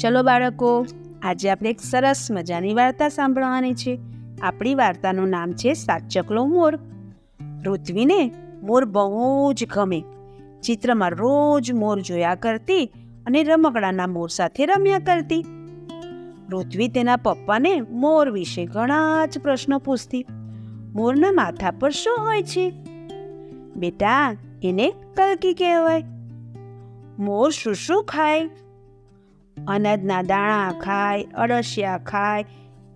ચલો બાળકો, આજે આપણે એક સરસ મજાની વાર્તા સાંભળવાની છે. આપણી વાર્તાનું નામ છે સાચકલો મોર. પૃથ્વીને મોર બહુ જ ગમે. ચિત્રમાં રોજ મોર જોયા કરતી અને રમકડાના મોર સાથે રમ્યા કરતી. પૃથ્વી તેના પપ્પાને મોર વિશે ઘણા જ પ્રશ્નો પૂછતી. મોરના માથા પર શું હોય છે? બેટા, એને કલકી કહેવાય. મોર શું શું ખાય? અનાજના દાણા ખાય, અળસિયા ખાય,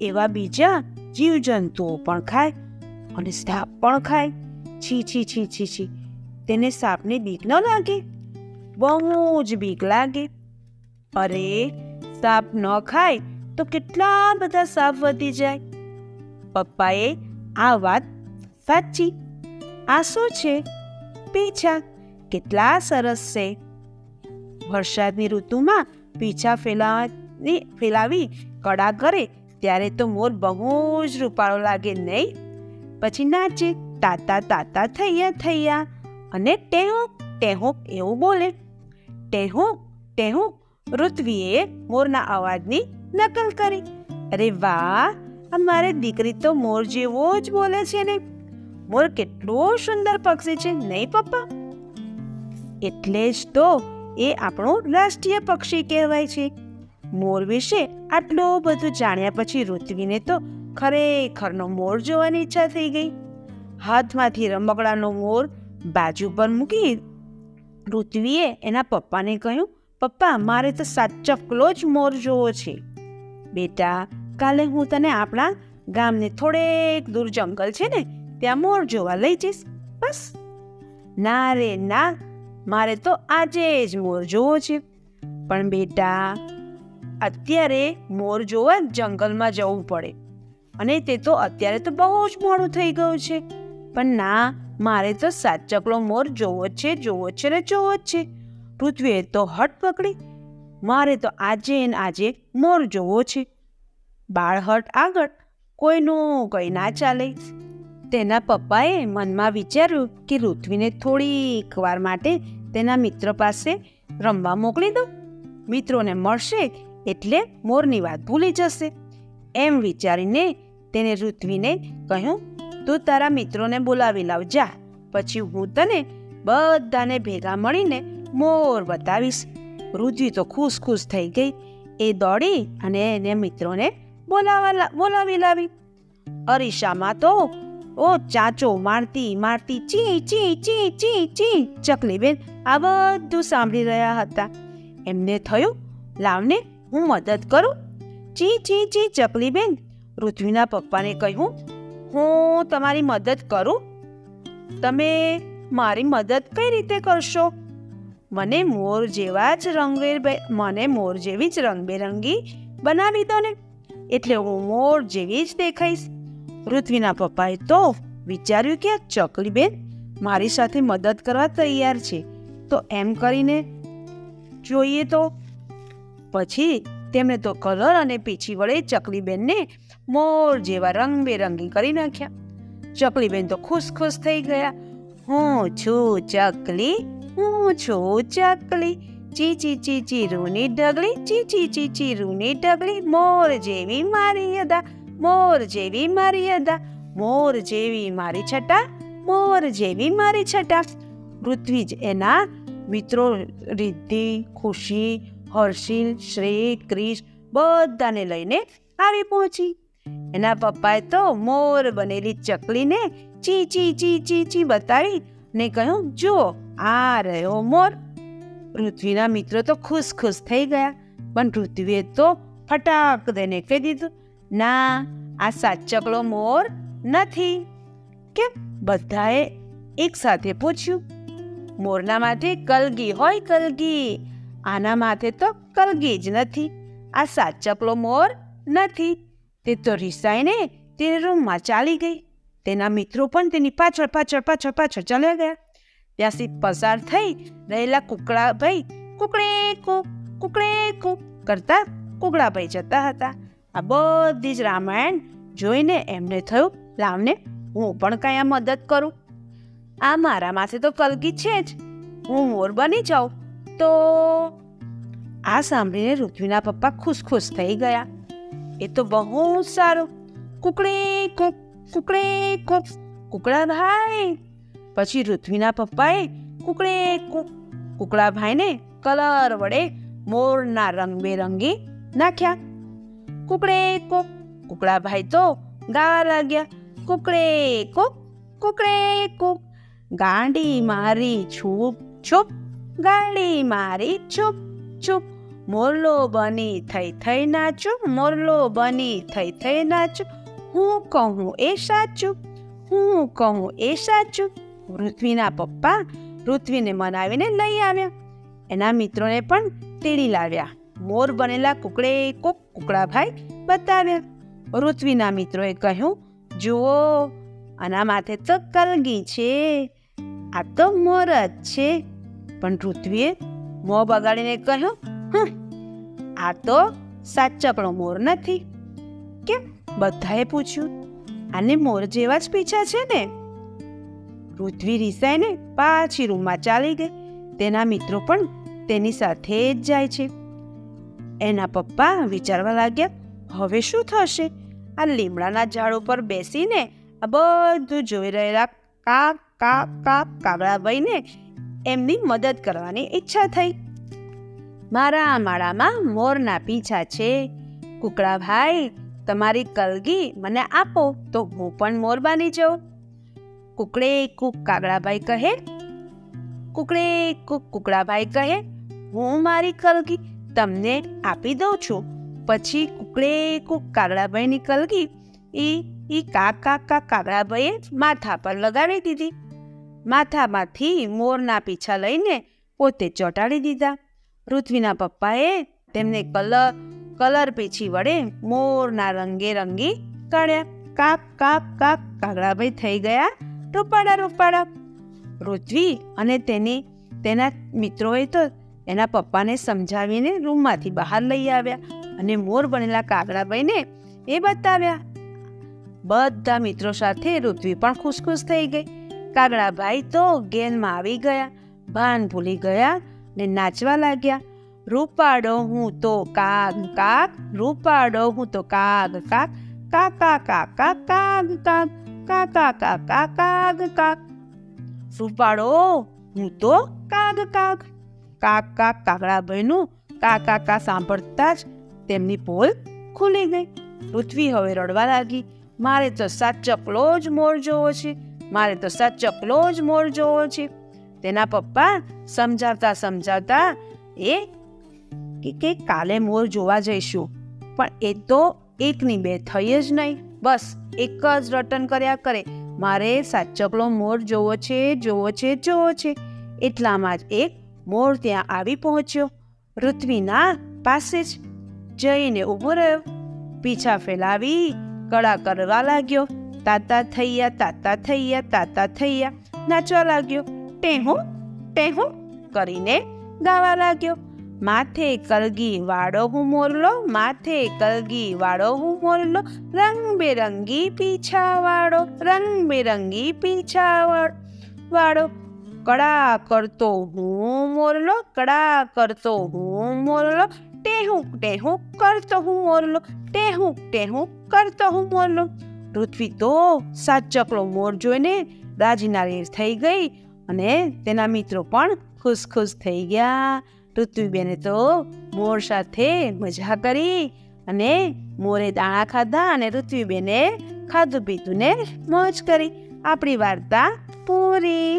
એવા બીજા જીવજંતુઓ પણ ખાય અને સાપ પણ ખાય. છી છી છી છી છી. તેને સાપને બીક ન લાગે, બહુ જ બીક લાગે. અરે, સાપ ન ખાય તો કેટલા બધા સાપ વધી જાય? પપ્પાએ આ વાત સાચી. આ શું છે? પીછા કેટલા સરસ છે. વરસાદની ઋતુમાં પીછા ફેલાવી ફેલાવી કડા કરે ત્યારે તો મોર બહુ જ રૂપાળો લાગે નહીં? પછી નાચે તાતા તાતા થૈયા થૈયા અને ટેહું ટેહું એવું બોલે, ટેહું ટેહુક ઋત્વીએ મોરના અવાજની નકલ કરી, અરે વાહ અમારે દીકરી તો મોર જેવો જ બોલે છે ને. મોર કેટલો સુંદર પક્ષી છે નહીં પપ્પા? એટલે જ તો એ આપણું રાષ્ટ્રીય પક્ષી કહેવાય છે. મોર વિશે આટલું બધું જાણ્યા પછી ઋત્વીને તો ખરેખરનો મોર જોવાની ઈચ્છા થઈ ગઈ. હાથમાંથી રમકડાનો મોર બાજુ પર મૂકી ઋત્વીએ એના પપ્પાને કહ્યું, પપ્પા, મારે તો સાચકલો જ મોર જોવો છે. બેટા, કાલે હું તને આપણા ગામને થોડેક દૂર જંગલ છે ને, ત્યાં મોર જોવા લઈ જઈશ. બસ. ના રે, ના. મારે તો આજે જ મોર જોવો છે. પણ બેટા, અત્યારે મોર જોવા જંગલમાં જવું પડે. અને તે તો અત્યારે તો બહુ જ મોડું થઈ ગયું છે. પણ ના, મારે તો સાચકલો મોર જોવો છે જોવો છે ને જોવો જ છે. પૃથ્વીએ તો હટ પકડી. મારે તો આજે ને આજે મોર જોવો છે. બાળહટ આગળ કોઈનું કંઈ ના ચાલે. તેના પપ્પાએ મનમાં વિચાર્યું કે ઋત્વીને થોડીક વાર માટે તેના મિત્ર પાસે રમવા મોકલી દો મિત્રોને મળશે એટલે મોરની વાત ભૂલી જશે. એમ વિચારીને તેને ઋત્વીને કહ્યું, તું તારા મિત્રોને બોલાવી લાવ, જા. પછી હું તને બધાને ભેગા મળીને મોર બતાવીશ. ઋત્વી તો ખુશ ખુશ થઈ ગઈ. એ દોડી અને એને મિત્રોને બોલાવા બોલાવી લાવી. અરીસામાં તો ઓ ચાચો, મારતી મારતી, ચી ચી ચી ચી ચી, ચકલીબેન, આ બધું સાંભળી રહ્યા હતા. એમને થયું, લાવને હું મદદ કરું? ચી ચી ચી, ચકલીબેન, પૃથ્વીના પપ્પાને કહ્યું, હું તમારી મદદ કરું? તમે મારી મદદ કઈ રીતે કરશો? મને મોર જેવા જ રંગબેર મને મોર જેવી જ રંગબેરંગી બનાવી દો ને. એટલે હું મોર જેવી જ દેખાઈશ. પૃથ્વીના પપ્પાએ તો વિચાર્યું કે આ ચકલીબેન મારી સાથે મદદ કરવા તૈયાર છે. તો એમ કરીને જોઈએ તો પછી તેમણે તો કલર અને પીછી વડે ચકલીબેનને મોર જેવા રંગબેરંગી કરી નાખ્યા. ચકલીબેન તો ખુશ ખુશ થઈ ગયા. હું છું ચકલી, હું છું ચકલી ચી ચી ચી ચી રૂની ઢગલી ચી ચી ચી ચી રૂની ઢગલી, મોર જેવી મારી અદા મોર જેવી મારી અદા, મોર જેવી મારી છટા, મોર જેવી મારી છટા. પૃથ્વી જ એના મિત્રો રિદ્ધિ, ખુશી, હર્ષિલ, શ્રેય, ક્રિશ બધાને લઈને આવી પહોંચી. એના પપ્પાએ તો મોર બનેલી ચકલીને ચી ચી ચી ચી ચી બતાવી ને કહ્યું જો આ રહ્યો મોર. પૃથ્વીના મિત્રો તો ખુશ ખુશ થઈ ગયા, પણ પૃથ્વીએ તો ફટાક દઈને કહી દીધું ના, આ સાચકલો મોર નથી. કેમ? બધાએ એકસાથે પૂછ્યું. મોરના માથે કલગી હોય કલગી, આના માથે તો કલગી જ નથી. આ સાચકલો મોર નથી. તે તો રિસાઈને તે રૂમમાં ચાલી ગઈ. તેના મિત્રો પણ તેની પાછળ પાછળ પાછળ પાછળ ચાલ્યા ગયા. ત્યાંથી પસાર થઈ રહેલા કુકડાભાઈ કુકડે કુક કુકડે કુક કરતા કુકડાભાઈ જતા હતા. આ બધી જ રામાયણ જોઈને એમને થયું, લાવને હું પણ કાંઈ આ મદદ કરું. આ મારા માથે તો કલગી છે જ. હું મોર બની જાઉં. તો આ સાંભળીને ઋત્વિના પપ્પા ખુશ ખુશ થઈ ગયા. એ તો બહુ સારું. કુકડે કુક કુકડે કુક કુકડા ભાઈ પછી ઋત્વિના પપ્પાએ કુકડે કુક કુકડા ભાઈને કલર વડે મોરના રંગબેરંગી નાખ્યા. કુકડે કોક, કુકડા ભાઈ તો ગાવા લાગ્યા. કુકડે કુક કુકડે કુક, ગાંડી મારી છૂપ છૂપ, ગાંડી મારી છૂપ છૂપ. મોરલો બની થઈ થઈ નાચું મોરલો બની થઈ થઈ નાચું હું કહું એ સાચું, હું કહું એ સાચું. પૃથ્વીના પપ્પા પૃથ્વીને મનાવીને લઈ આવ્યા. એના મિત્રોને પણ તેડી લાવ્યા. મોર બનેલા કુકડે કોક કુકડાભાઈ બતાવ્યા પૃથ્વીના મિત્રોએ કહ્યું જુઓ આના માથે તો કલગી છે આ તો મોર જ છે. પણ પૃથ્વીએ મોં બગાડીને કહ્યું "હમ, આ તો સાચપણો મોર નથી. કેમ બધાએ પૂછ્યું આને મોર જેવા જ પીછા છે ને? પૃથ્વી રિસાઈને પાછી રૂમમાં ચાલી ગઈ. તેના મિત્રો પણ તેની સાથે જ જાય છે. એના પપ્પા વિચારવા લાગ્યા, હવે શું થશે? આ લીમડાના ઝાડ ઉપર બેસીને આ બધું જોઈ રહેલા કાક કાક કાક કાગડાભાઈને એમની મદદ કરવાની ઈચ્છા થઈ. મારા માળામાં મોરના પીછા છે. કુકડાભાઈ તમારી કલગી મને આપો તો હું પણ મોર બની જાઉં. કુકડે કુક કાગડાભાઈ કહે? કુકડે કુક કુકડાભાઈ કહે, હું મારી કલગી તમને આપી દઉં છું. પછી કુકડે કુક કાગડાભાઈની કલગી એ એ કાક કાક કાક કાગડાભાઈએ માથા પર લગાડી દીધી. માથામાંથી મોરના પીછા લઈને પોતે ચોંટાડી દીધા. પૃથ્વીના પપ્પાએ તેમને કલર કલર પીછી વડે મોરના રંગે રંગી કાઢ્યા. કાક કાક કાક કાગડાભાઈ થઈ ગયા રૂપાડા રૂપાડા પૃથ્વી અને તેની, તેના મિત્રોએ તો એના પપ્પાને સમજાવીને રૂમમાંથી બહાર લઈ આવ્યા અને મોર બનેલા કાગડાભાઈને એ બતાવ્યા. બધા મિત્રો સાથે ઋત્વી પણ ખુશ ખુશ થઈ ગઈ. કાગડાભાઈ તો ગેનમાં આવી ગયા, ભાન ભૂલી ગયા ને નાચવા લાગ્યા. રૂપાડો હું તો કાગ કાગ રૂપાડો હું તો કાગ કાગ, કાકા કાકા, કાગ કાગ, કાકા કાકા, કાગ કાગ. રૂપાડો હું તો કાગ કાગ કાક કાક કાગડાભાઈનું કા કા કા સાંભળતા જ તેમની પોલ ખુલી ગઈ. પૃથ્વી હવે રડવા લાગી. મારે તો સાચકલો જ મોર જોવો છે. મારે તો સાચકલો જ મોર જોવો છે. તેના પપ્પા સમજાવતા સમજાવતા એ કે કે કાલે મોર જોવા જઈશું. પણ એ તો એકની બે થઈ જ નહીં. બસ એક જ રટન કર્યા કરે. મારે સાચકલો મોર જોવો છે જોવો છે જોવો છે. એટલામાં જ એક મોર ત્યાં આવી પહોંચ્યો. પૃથ્વીના પાસે જ જઈને ઊભો રહ્યો. પીછા ફેલાવી કળા કરવા લાગ્યો. તાતા થૈયા તાતા થૈયા તાતા થૈયા નાચવા લાગ્યો. ટેહું ટેહું, કરીને ગાવા લાગ્યો. માથે કલગી વાળો હું મોરલો, માથે કલગી વાળો હું મોરલો, રંગબેરંગી પીછા વાળો રંગબેરંગી પીછા વાળ- વાળો. કડા કરતો હું મોરલો, કડા કરતો હું મોરલો, ટેહુંક ટેહું કરતો હું મોરલો, ટેહુંક ટેહું કરતો હું મોરલો. પૃથ્વી તો સાત ચકલો મોર જોઈને રાજીનારી થઈ ગઈ અને તેના મિત્રો પણ ખુશ ખુશ થઈ ગયા. પૃથ્વીબેને તો મોર સાથે મજા કરી અને મોરે દાણા ખાધા અને પૃથ્વીબેને ખાધું પીધું ને મોજ કરી. આપણી વાર્તા પૂરી.